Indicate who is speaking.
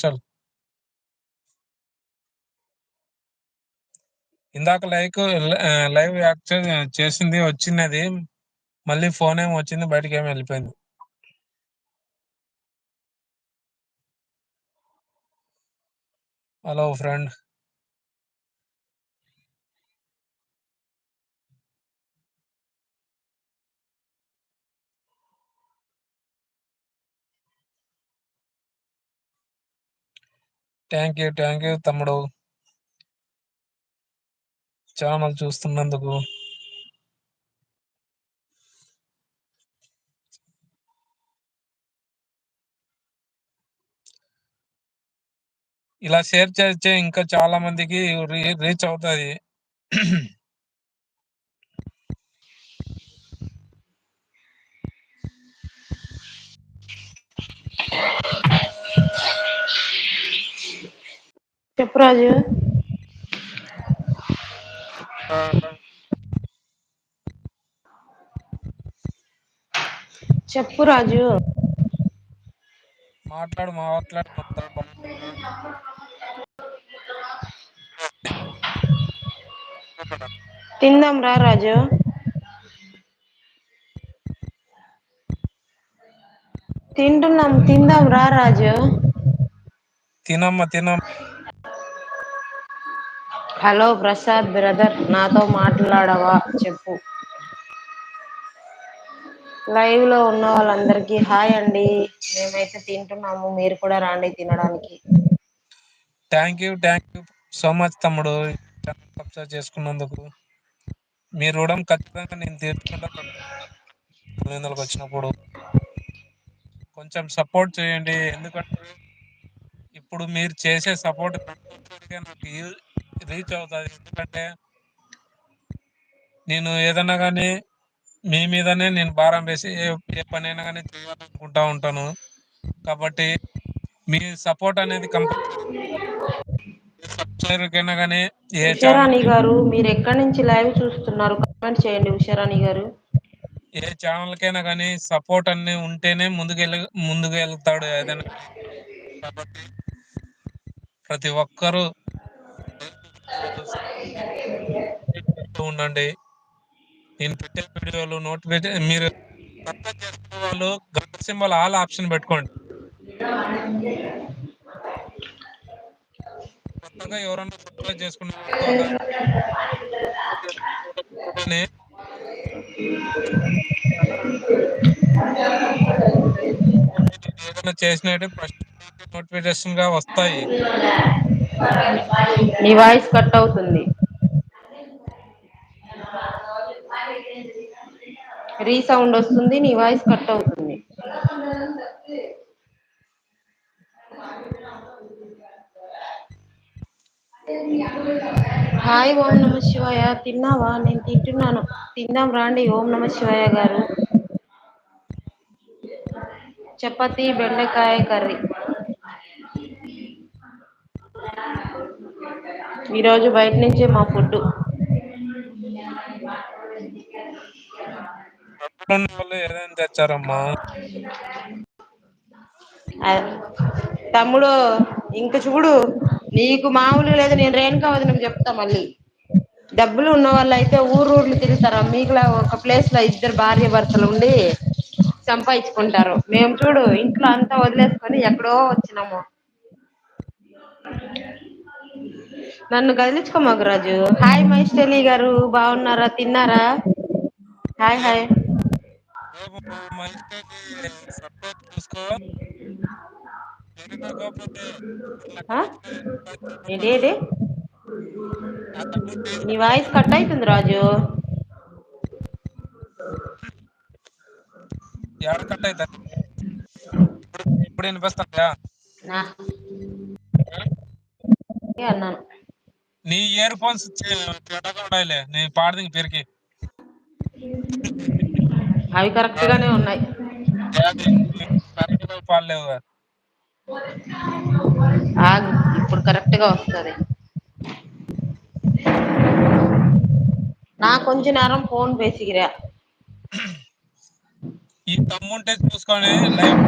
Speaker 1: చల్. ఇందాక like live యాక్చర్ చేసింది వచ్చింది మళ్ళీ ఫోన్ ఏమి వచ్చింది బయటకి ఏమి వెళ్ళిపోయింది. Hello friend. Thank you thank you తమ్ముడు. ఛానల్ చూస్తున్నందుకు. ఇలా షేర్ చేస్తే ఇంకా చాలా మందికి రీచ్ అవుతుంది.
Speaker 2: చెప్పు రాజు. చెప్పు రాజు.
Speaker 1: మాట్లాడు మాట్లాడు.
Speaker 2: తిందాం రా రాజు. తింటున్నాం తిందాం రా రాజు.
Speaker 1: తినమ్మ తినమ్మ.
Speaker 2: హలో ప్రసాద్ బ్రదర్ నాతో మాట్లాడవా? చెప్పు. లైవ్లో ఉన్న వాళ్ళందరికీ హాయ్ అండి. మేమైతే తింటున్నాము మీరు కూడా రాండి తినడానికి.
Speaker 1: Thank you thank you so much తమ్ముడు. సబ్స్క్రైబ్ చేసుకున్నందుకు. మీ రుణం ఖచ్చితంగా నేను తీర్చుకుంటాను వచ్చినప్పుడు కొంచెం సపోర్ట్ చేయండి. ఎందుకంటే ఇప్పుడు మీరు చేసే సపోర్ట్ నాకు రీచ్ అవుతుంది. ఎందుకంటే నేను ఏదన్నా కానీ మీ మీదనే నేను భారం వేసి ఏ ఏ పనైనా కానీ చేయాలనుకుంటా ఉంటాను. కాబట్టి మీ సపోర్ట్ అనేది కంపల్సరీకైనా కానీ ఏ ఛానల్
Speaker 2: ఉషారాణి గారు మీరు ఎక్కడి నుంచి లైవ్ చూస్తున్నారు? కామెంట్ చేయండి ఉషారాణి గారు.
Speaker 1: ఏ ఛానల్ కైనా కానీ సపోర్ట్ అన్ని ఉంటేనే ముందుకెళ్ళ ముందుకు వెళ్తాడు ఏదైనా. కాబట్టి ప్రతి ఒక్కరూ ఉండండి. నేను పెట్టే వీడియోలు నోటిఫికేషన్ మీరు సబ్స్క్రైబ్ చేసుకునే వాళ్ళు గంట సింబల్ ఆల్ ఆప్షన్ పెట్టుకోండి. కొత్తగా ఎవరన్నా సబ్స్క్రైబ్ చేసుకున్న ఏదైనా చేసినట్టు ఫస్ట్ నోటిఫికేషన్గా వస్తాయి.
Speaker 2: మీ వాయిస్ కట్ అవుతుంది. రీసౌండ్ వస్తుంది నీ వాయిస్ కట్ అవుతుంది. హాయ్ ఓం నమ శివాయ. తిన్నావా? నేను తింటున్నాను. తిందాం రాండి ఓం నమ శివాయ గారు. చపాతి బెండకాయ కర్రీ. ఈరోజు బయట నుంచే మా ఫుడ్
Speaker 1: డబ్బులున్న వాళ్ళు ఏదైనా తెచ్చారమ్మా.
Speaker 2: తమ్ముడు ఇంక చూడు నీకు మామూలు లేదు నేను రేణుకా వదిన చెప్తా మళ్ళీ. డబ్బులు ఉన్న వాళ్ళు అయితే ఊరు ఊర్లు తిరుగుతారా. మీకులా ఒక ప్లేస్లో ఇద్దరు భార్య భర్తలు ఉండి సంపాదించుకుంటారు. మేము చూడు ఇంట్లో అంతా వదిలేసుకొని ఎక్కడో వచ్చినాము. నన్ను కదిలించుకోమగ రాజు హాయ్ మైస్టలీ గారు. బాగున్నారా? తిన్నారా? హాయ్ హాయ్
Speaker 1: సపోర్ట్ చూసుకో?
Speaker 2: ఏంటి నీ వాయిస్ కట్ అవుతుంది రాజు.
Speaker 1: ఎవరు కట్ అవుతా ఇప్పుడు వినిపిస్తుందా?
Speaker 2: నా. ఏ అన్నాను?
Speaker 1: నీ ఇయర్ ఫోన్స్ ఉండాలి నీ పాడదింగ్ పెరిగి
Speaker 2: అవి కరెక్ట్ గానే ఉన్నాయి. ఇప్పుడు కరెక్ట్గా వస్తుంది. నా కొంచెం నేరం ఫోన్ పేసిగిరా
Speaker 1: ఈ తమ్ముంటే చూసుకోండి లైవ్.